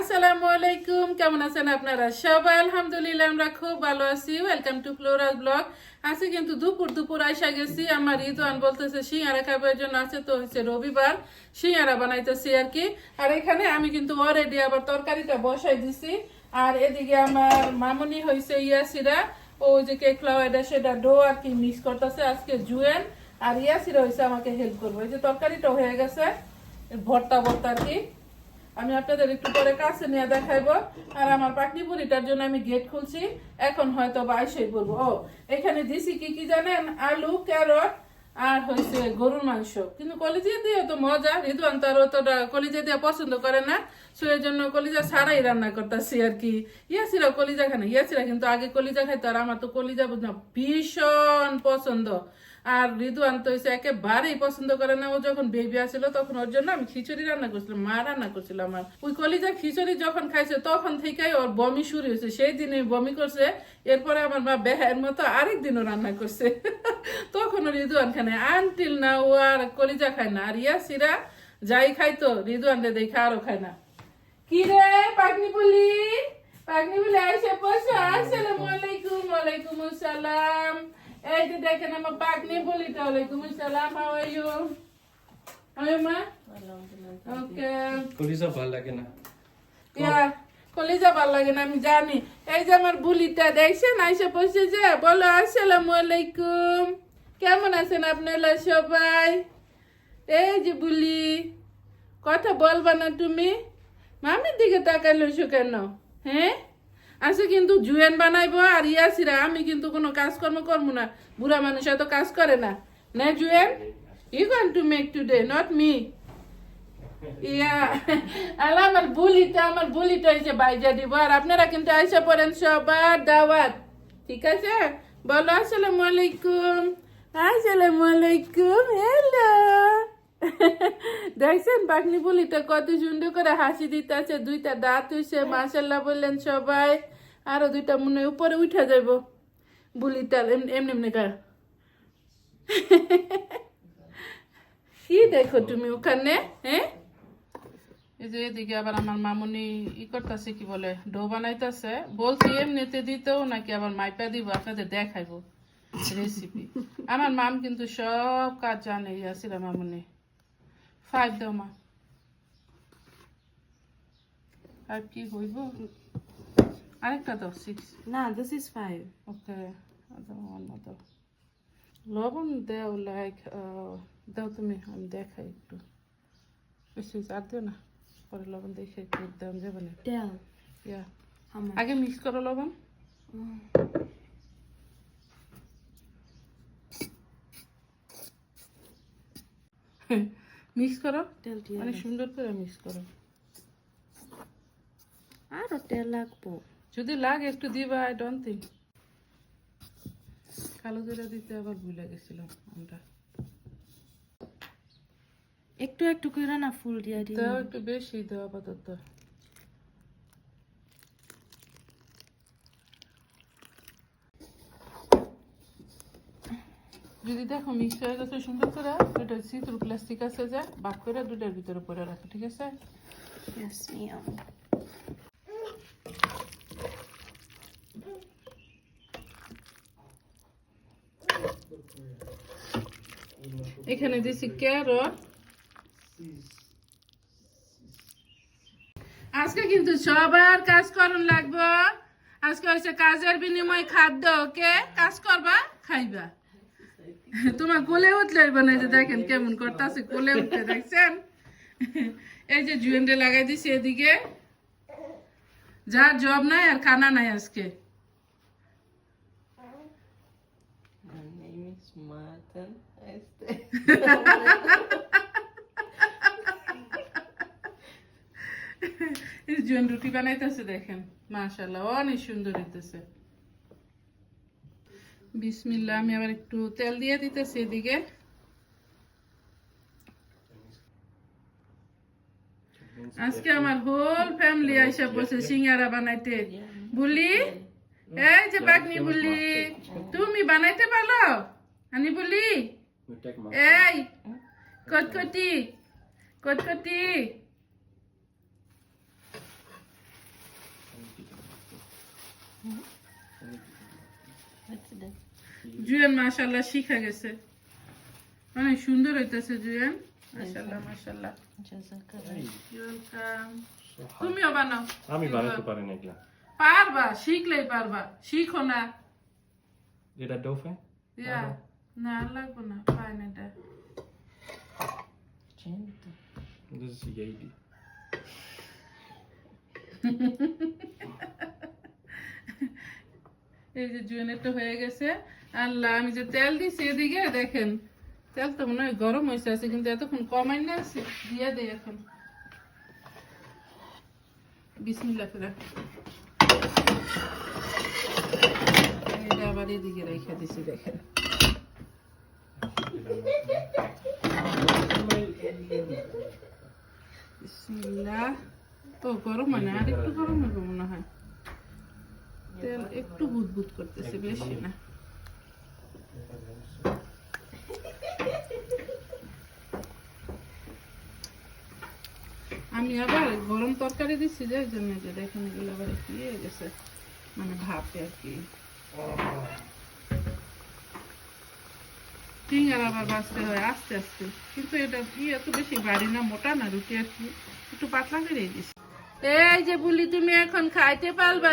আসসালামু আলাইকুম, কেমন আছেন আপনারা? সবাই আলহামদুলিল্লাহ, আমরা খুব ভালো আছি। ওয়েলকাম টু ফ্লোরাল ব্লগ আছে কিন্তু দুপুর দুপুর আইসা গেছি। আমার রিদওয়ান বলতেছে সিঙ্গারা খাবার জন্য আছে তো হচ্ছে রবিবার। সিঙ্গারা বানাইতেছি আর কি আর এখানে আমি কিন্তু অলরেডি আবার তরকারিটা বসাই দিছি। আর এদিকে আমার মামুনি হয়েছে ইয়াসিরা। ও যে কেক ফ্লাওয়ারটা সেটা ডো আর কি মিক্স করতেছে আজকে জুয়েন। আর ইয়াসিরা হয়েছে আমাকে হেল্প করব। এই যে তরকারিটা হয়ে গেছে ভর্তা ভর্তা আর কি আমি আপনাদের একটু পরে কাছে নিয়ে দেখাইবো। আর আমার পাকনি পুরিটার জন্য আমি গেট খুলছি। এখন হয়তো বা বাইশে বলব ও, এখানে দিছি কি কি জানেন? আলু, ক্যারট আর হয়েছে গরুর মাংস। কিন্তু কলিজা দিয়ে তো মজা রিদুয়ান তার অতটা কলিজা দিয়ে পছন্দ করে না, সো জন্য কলিজা ছাড়াই রান্না করতেছি আর কি। ইয়াসিরা কলিজা খায় না ইয়াসিরা কিন্তু আগে কলিজা খাইতো আর আমার তো কলিজা বুঝলাম ভীষণ পছন্দ। আর রিদুয়ান তো হচ্ছে একেবারেই পছন্দ করে না, ও যখন বেবি আসছিল তখন ওর জন্য আমি খিচুড়ি রান্না করছিলাম, মা রান্না করছিল আমার। ওই কলিজা খিচুড়ি যখন খাইছে তখন থেকেই ওর বমি শুরু হয়েছে সেই দিনে বমি করছে, এরপরে আমার মা বেহের মতো আরেক দিনও রান্না করছে। তখন রিদুয়ান খায় না আনটিল না ও আর কলিজা খায় না। আর ইয়াসিরা যাই খাইতো রিদুয়ান রে দেখে আরও খায় না। কি রে পাগনি বলি পাগনি বলি আইসা পয়সা আসসালামু আলাইকুম ওয়ালাইকুম আসসালাম। এই যে দেখেন আমার পাগনি বলি তো ওয়ালাইকুম আসসালাম হাউ আর ইউ হাউ মা? ওকে কলিজা ভালো লাগে না? ইয়া কলিজা ভালো লাগে না আমি জানি। এই যে আমার বুলিটা দেখছেন আইসা পয়সা যে বলো আসসালামু আলাইকুম। কেমন আছেন আপনারা সবাই? এই যে বুলি, কথা বলবা না তুমি। মামির দিকে তাকাই লইছো কেন? হ্যাঁ? আচ্ছা কিন্তু জুয়েন বানাইবো আর ইয়াসিরা, আমি কিন্তু কোনো কাজকর্ম করব না। বুড়া মানুষ এত কাজ করে না। না জুয়েন you going to make today not me yeah আর আমার বুলিটা আমার বুলিটা হয়েছে বাইজা দিব। আর আপনারা কিন্তু আইসা পড়েন সবার দাওয়াত। ঠিক আছে? বলো, আসসালামু আলাইকুম। হ্যালো দেখছেন কত সুন্দর করে হাসি দিতেছে, দুইটা দাঁত হইছে মাশাল্লাহ বললেন সবাই। আরও দুইটা মনে উপরে উঠে যাইব। বুলিটা এমনি এমনি কি দেখো তুমি ওখানে হ্যাঁ এই যে এদিকে আবার আমার মামুনি ই করতেছে, কি বলে, ডো বানাইতেছে। বলছি, এমনিতে দিতেও নাকি আবার মাইপা দিব, আপনাদের দেখাইবো। রেসিপি আমার মাম কিন্তু সব কাজ জানে ইয়াসিরা মামুনি। ফাইভ দাও মা ফাইভ কি হইব? আরেকটা দাও সিক্স না this is ফাইভ ওকে দাও লবণ দেও লাইক দাও তুমি আমি দেখাই একটু। বেশি আর দিও না পরে লবণ দেখে একটু দেওয়া যাবে না? আগে মিক্স করো লবণ। মিক্স করো। Tell অনেক সুন্দর করে মিক্স করো। আরও তেল লাগবো। যদি লাগে একটু দিবা আই ডোন্ট থিঙ্ক কালো জিরা দিতে আবার ভুলে গেছিলাম আমরা। একটু একটু করে না ফুল দিয়া দিই একটু বেশি দাও আপাতত। যদি দেখো মিক্স হয়ে গেছে সুন্দর করে দুটো সিঁতুর প্লাস্টিক আছে যে বাক করে দুটার ভিতরে পরে রাখো ঠিক আছে. এখানে দিছি ক্যারট। আজকে কিন্তু সবার কাজ করুন লাগবে। আজকে হচ্ছে কাজের বিনিময় খাদ্য ওকে? কাজ করবা খাইবা। তোমার কোলে উঠলে মানে যে দেখেন কেমন করতেছে, কোলে উঠতে দেখছেন এই যে জুয়েন্টে লাগাই দিছি এদিকে যার জব নাই আর খানা নাই আজকে My name is Martin. Este. এই জুয়েন রুটি বানাইতেছে দেখেন মাশাল্লাহ অনেক সুন্দর হইতেছে বিসমিল্লাহ, আমি আবার একটু তেল দিয়ে দিতেছি এদিকে। আজকে আমার হোল ফ্যামিলি আইসা বসে সিঙ্গারা বানাইতে। বলি এই যে বাগনি বলি তুমি বানাইতে পারো আনি বলি এই, কটকটি কটকটি। that? জুয়েন মাশাল্লাহ শিখা গেছে। অনেক সুন্দর হইতেছে জুয়েন। মাশাল্লাহ মাশাল্লাহ তুমিও বানাও। আমি বানাতে পারি না এগুলা। পারবা শিখলেই পারবা। শিখো না। যেটা ডোফে? ইয়া না লাগবো না। পাই না এটা। Yadi. এই যে জুয়েনেরটা হয়ে গেছে। আল্লাহ, আমি যে তেল দিছি এদিকে, দেখেন, তেল তো মনে হয় গরম হয়েছে আছে, কিন্তু এতক্ষণ কমাই না আছে, দিয়ে দেয় এখন। বিসমিল্লাহ করে। আবার এদিকে রেখে দিছি, দেখেন। বিসমিল্লাহ। ও গরম হয় না, আর একটু গরম হবে মনে হয়। তেল একটু বুদবুদ করতেছে, বেশি না। আবার গরম তরকারি দিচ্ছি যে এই জন্য যে দেখেন এগুলো আবার ইয়ে হয়ে গেছে। মানে ভাপে আর কি। ফিঙ্গার আবার বাঁচতে হয়, আস্তে আস্তে। কিন্তু এটা কি এত বেশি বাড়ি না, মোটা না, রুটি আর কি? একটু পাতলা করে দিচ্ছি। এই যে বলি, তুমি এখন খাইতে পারবা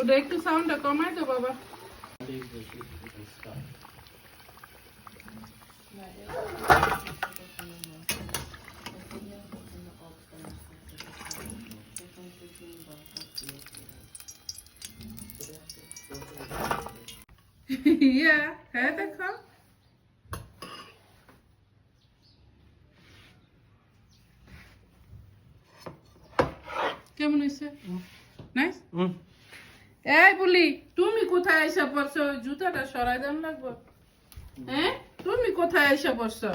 ওটা একটু সাউন্ডটা কমাই তো, বাবা। ইয়া হ্যাঁ দেখো কেমন হয়েছে নাইস এই বলি তুমি কোথায় এসে পড়ছো? ওই জুতাটা সরাই দেন লাগবো হ্যাঁ? তুমি কোথায় এসে পড়ছো?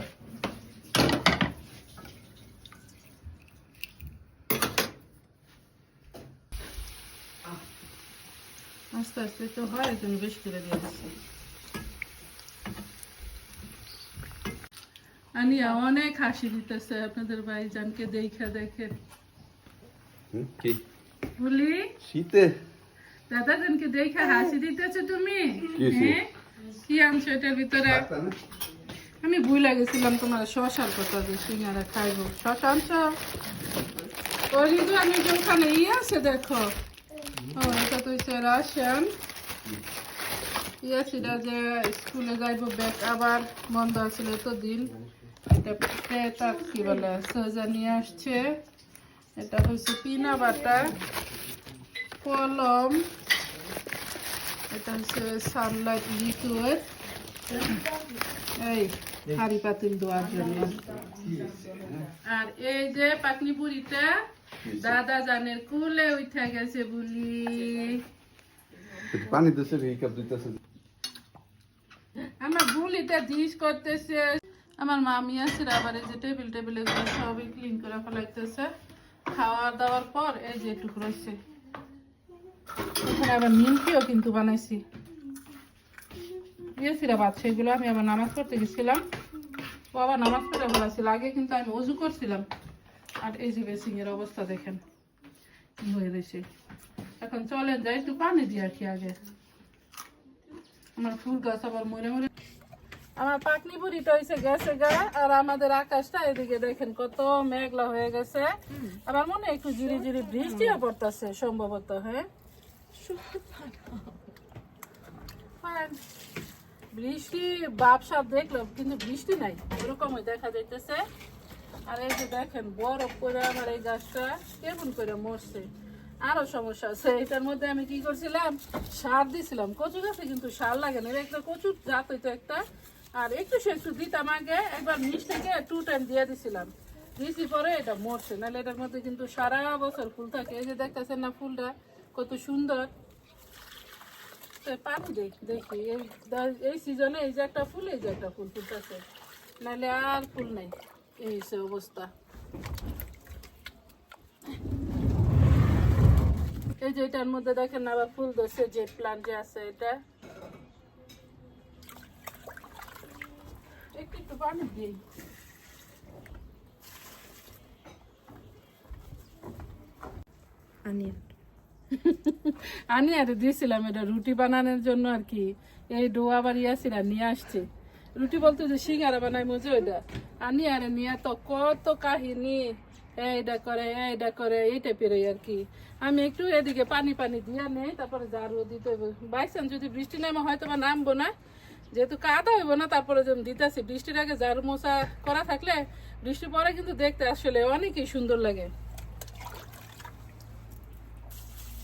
আস্তে আস্তে তো হয় তুমি বেশি করে দিয়ে দিচ্ছি। আনিয়া অনেক হাসি দিতেছে আপনাদের ভাইজানকে দেখে দেখে। কি? বলি? শীতে? দাদাজানকে দেখে হাসি দিতেছে তুমি? কি হ্যাঁ? কি আনছো এটার ভিতরে? আমি ভুলে গেছিলাম তোমার শশার কথা যে সিঙ্গারা খাইবো। শশা আনছো? ওই আমি যে ওখানে ইয়ে আছে দেখো। ও এটা তো হচ্ছে রাশিয়ান ইয়ে ছিল যে স্কুলে যাইব ব্যাগ আবার বন্ধ আছিল তো দিন এটা পেটা কি বলে সোজা নিয়ে আসছে। এটা হচ্ছে পিনা বাটা। কলম। এটা হচ্ছে সানলাইট লিকুইড এই হাড়ি পাতিল দেওয়ার জন্য। আর এই যে পাকনি বুড়িটা দাদা জানের কুলে উঠে গেছে বলি। পানি দিতেছে কাপ দিতেছে। আমার বুলিটা ডিশ করতেছে আমার মামি আছে আবার এই যে টেবিল টেবিল সবই ক্লিন করে ফেলাইতেছে। খাওয়া দাওয়ার পর এই যে একটু রয়েছে এখানে আবার নিমকিও কিন্তু বানাইছি। দিয়েছিল সেগুলো আমি আবার নামাজ পড়তে গেছিলাম। ও আবার নামাজ পড়ে বলেছিল আগে কিন্তু আমি অজু করছিলাম। আর এই যে বেসিং এর অবস্থা দেখেন কি হয়ে রয়েছে এখন চলেন যাই একটু পানি দিয়ে আর কি আগে। আমার ফুল গাছ আবার মরে মরে আমার পাকনি বুড়িটা হয়েছে গেছে গা আর আমাদের আকাশটা এদিকে দেখেন কত মেঘলা হয়ে গেছে। আমার মনে হয় একটু জিরি জিরি বৃষ্টিও পড়তেছে সম্ভবত হ্যাঁ. বৃষ্টি বাপসাপ দেখলাম কিন্তু বৃষ্টি নাই। ওরকমই দেখা যাইতেছে। আর এই যে দেখেন, বরফ করে আমার এই গাছটা কেমন করে মরছে। আরও সমস্যা আছে। এটার মধ্যে আমি কি করছিলাম? সার দিছিলাম। কচু গাছে কিন্তু সার লাগে না। একটা কচুর জাত হইতো একটা। আর একটু সে একটু দিতাম আগে, একবার মিষ্টিকে টু টাইম দিয়ে দিছিলাম। দিছি পরে এটা মরছে। নাহলে এটার মধ্যে কিন্তু সারা বছর ফুল থাকে। এই যে দেখতেছেন না ফুলটা? কত সুন্দর। তো পানি দেখি দেখি, এই এই সিজনে এই যে একটা ফুল, এই যে একটা ফুল ফুলতেছে নাহলে আর ফুল নেই, এই সে অবস্থা। এই যে এটার মধ্যে দেখেন আবার ফুল ধরছে, যে প্লান্ট যে আছে এটা। একটু একটু পানি দিই। আনিয়া। আমি আর দিয়েছিলাম এটা রুটি বানানোর জন্য আর কি। এই ডো আবার ইয়াসিরা নিয়ে আসছে। রুটি বলতে যে সিঙ্গারা বানাই মজা ওইটা আনি আর নিয়ে তো কত কাহিনী। এইটা করে এইটা করে এই টাইপের আর কি। আমি একটু এদিকে পানি পানি দিয়ে নেই, তারপরে ঝাড়ু দিতে বাইসান, যদি বৃষ্টি নামে হয়তো বা নামবো না, যেহেতু কাদা হইব না, তারপরে যেমন দিতেছি। বৃষ্টির আগে ঝাড়ু মশা করা থাকলে বৃষ্টি পরে কিন্তু দেখতে আসলে অনেকই সুন্দর লাগে।